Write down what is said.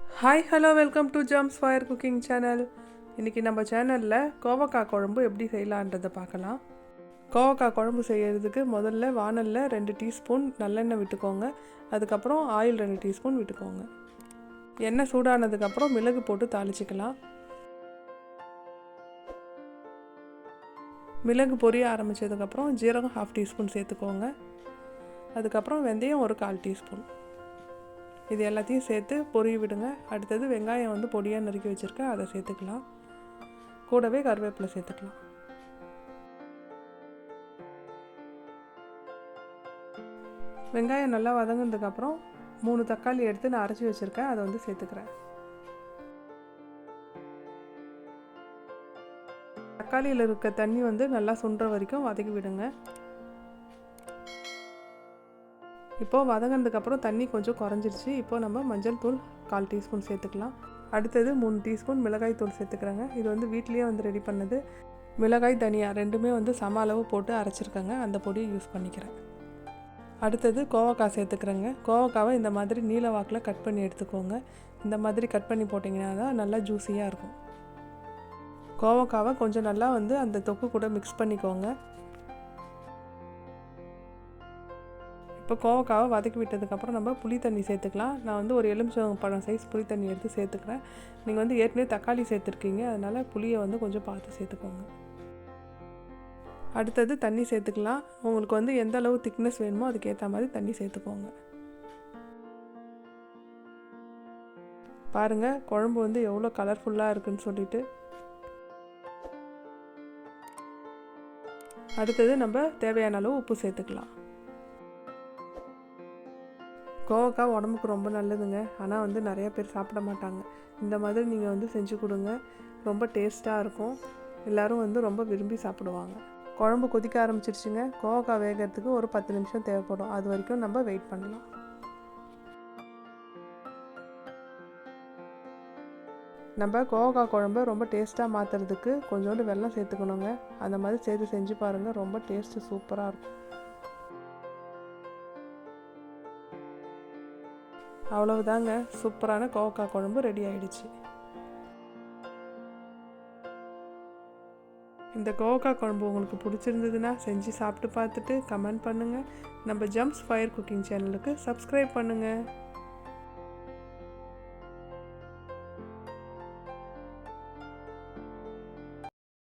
Hi hello welcome to jumps fire cooking channel இன்றைக்கி நம்ம சேனலில் கோவக்காய் குழம்பு எப்படி செய்யலான்றதை பார்க்கலாம். கோவக்காய் குழம்பு செய்யறதுக்கு முதல்ல வானலில் ரெண்டு டீஸ்பூன் நல்லெண்ணெய் விட்டுக்கோங்க. அதுக்கப்புறம் ஆயில் ரெண்டு டீஸ்பூன் விட்டுக்கோங்க. எண்ணெய் சூடானதுக்கப்புறம் மிளகு போட்டு தாளிச்சிக்கலாம். மிளகு பொரிய ஆரம்பித்ததுக்கப்புறம் ஜீரகம் ஹாஃப் டீஸ்பூன் சேர்த்துக்கோங்க. அதுக்கப்புறம் வெந்தயம் ஒரு கால் டீஸ்பூன். இது எல்லாத்தையும் சேர்த்து பொரிய விடுங்க. அடுத்தது வெங்காயம் வந்து பொடியாக நறுக்கி வச்சுருக்கேன். அதை சேர்த்துக்கலாம். கூடவே கருவேப்பிலை சேர்த்துக்கலாம். வெங்காயம் நல்லா வதங்கினதுக்கப்புறம் மூணு தக்காளி எடுத்து நான் அரைச்சி வச்சுருக்கேன். அதை வந்து சேர்த்துக்கிறேன். தக்காளியில் இருக்க தண்ணி வந்து நல்லா சுண்டுற வரைக்கும் வதக்கி விடுங்க. இப்போது வதங்கினதுக்கப்புறம் தண்ணி கொஞ்சம் குறைஞ்சிருச்சு. இப்போது நம்ம மஞ்சள் தூள் கால் டீஸ்பூன் சேர்த்துக்கலாம். அடுத்தது மூணு டீஸ்பூன் மிளகாய் தூள் சேர்த்துக்கிறேங்க. இது வந்து வீட்லேயே வந்து ரெடி பண்ணது. மிளகாய் தனியா ரெண்டுமே வந்து சம அளவு போட்டு அரைச்சிருக்கேங்க. அந்த பொடியை யூஸ் பண்ணிக்கிறேன். அடுத்தது கோவக்காய் சேர்த்துக்கிறேங்க. கோவக்காவை இந்த மாதிரி நீல வாக்கில் கட் பண்ணி எடுத்துக்கோங்க. இந்த மாதிரி கட் பண்ணி போட்டிங்கன்னா தான் நல்லா ஜூஸியாக இருக்கும். கோவக்காவை கொஞ்சம் நல்லா வந்து அந்த தொக்கு கூட மிக்ஸ் பண்ணிக்கோங்க. இப்போ கோவக்காவை வதக்கி விட்டதுக்கப்புறம் நம்ம புளி தண்ணி சேர்த்துக்கலாம். நான் வந்து ஒரு எலுமிச்சம் பழம் சைஸ் புளி தண்ணி எடுத்து சேர்த்துக்கிறேன். நீங்கள் வந்து ஏற்கனவே தக்காளி சேர்த்துருக்கீங்க. அதனால் புளியை வந்து கொஞ்சம் பார்த்து சேர்த்துக்கோங்க. அடுத்தது தண்ணி சேர்த்துக்கலாம். உங்களுக்கு வந்து எந்த அளவு திக்னஸ் வேணுமோ அதுக்கேற்ற மாதிரி தண்ணி சேர்த்துக்கோங்க. பாருங்கள் குழம்பு வந்து எவ்வளோ கலர்ஃபுல்லாக இருக்குன்னு சொல்லிட்டு. அடுத்தது நம்ம தேவையான அளவு உப்பு சேர்த்துக்கலாம். கோவக்காய் உடம்புக்கு ரொம்ப நல்லதுங்க. ஆனால் வந்து நிறைய பேர் சாப்பிட மாட்டாங்க. இந்த மாதிரி நீங்கள் வந்து செஞ்சு கொடுங்க. ரொம்ப டேஸ்ட்டாக இருக்கும். எல்லோரும் வந்து ரொம்ப விரும்பி சாப்பிடுவாங்க. குழம்பு கொதிக்க ஆரம்பிச்சிருச்சுங்க. கோவக்காய் வேகிறதுக்கு ஒரு பத்து நிமிஷம் தேவைப்படும். அது வரைக்கும் நம்ம வெயிட் பண்ணலாம். நம்ம கோவக்காய் குழம்பு ரொம்ப டேஸ்ட்டாக மாற்றுறதுக்கு கொஞ்சோண்டு வெள்ளம் சேர்த்துக்கணுங்க. அந்த மாதிரி சேர்த்து செஞ்சு பாருங்கள் ரொம்ப டேஸ்ட்டு சூப்பராக இருக்கும். அவ்வளவுதாங்க. சூப்பரான கோவக்காய் குழம்பு ரெடி ஆயிடுச்சு. இந்த கோவக்காய் குழம்பு உங்களுக்கு பிடிச்சிருந்ததுன்னா செஞ்சு சாப்பிட்டு பார்த்துட்டு கமெண்ட் பண்ணுங்கள் நம்ம ஜம்ப்ஸ் ஃபயர் குக்கிங் சேனலுக்கு சப்ஸ்கிரைப் பண்ணுங்கள்